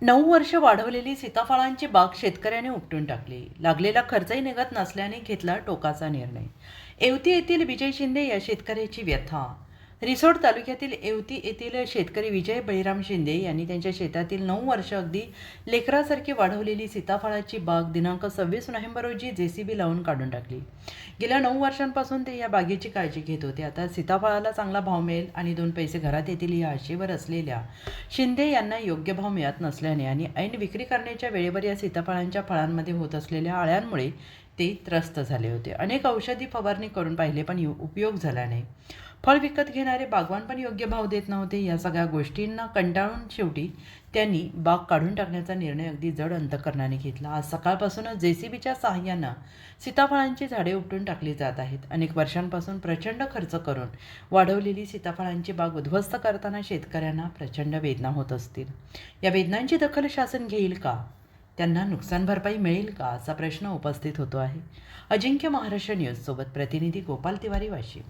नऊ वर्ष वाढवलेली सीताफळांची बाग शेतकऱ्याने उपटून टाकली. लागलेला खर्चही निघत नसल्याने घेतला टोकाचा निर्णय. येवती येथील विजय शिंदे या शेतकऱ्याची व्यथा रिसोड तालुक्यातील येवती येथील शेतकरी विजय बळीराम शिंदे यांनी त्यांच्या शेतातील नऊ वर्ष अगदी लेकरासारखी वाढवलेली सीताफळाची बाग दिनांक सव्वीस नोव्हेंबर रोजी जेसीबी लावून काढून टाकली. गेल्या नऊ वर्षांपासून ते या बागेची काळजी घेत होते. आता सीताफळाला चांगला भाव मिळेल आणि दोन पैसे घरात येतील या आशेवर असलेल्या शिंदे यांना योग्य भाव मिळत नसल्याने आणि ऐन विक्री करण्याच्या वेळेवर या सीताफळांच्या फळांमध्ये होत असलेल्या आळ्यांमुळे ते त्रस्त झाले होते. अनेक औषधी फवारणी करून पाहिले पण उपयोग झाला नाही. फळ विकत घेणारे बागवान पण योग्य भाव देत नव्हते. या सगळ्या गोष्टींना कंटाळून शेवटी त्यांनी बाग काढून टाकण्याचा निर्णय अगदी जड अंतकरणाने घेतला. आज सकाळपासूनच जे सी बीच्या सहाय्यानं सीताफळांची झाडे उपटून टाकली जात आहेत. अनेक वर्षांपासून प्रचंड खर्च करून वाढवलेली सीताफळांची बाग उद्ध्वस्त करताना शेतकऱ्यांना प्रचंड वेदना होत असतील. या वेदनांची दखल शासन घेईल का? त्यांना नुकसान भरपाई मिळेल का? असा प्रश्न उपस्थित होतो आहे. अजिंक्य महाराष्ट्र न्यूजसोबत प्रतिनिधी गोपाल तिवारी वाशिम.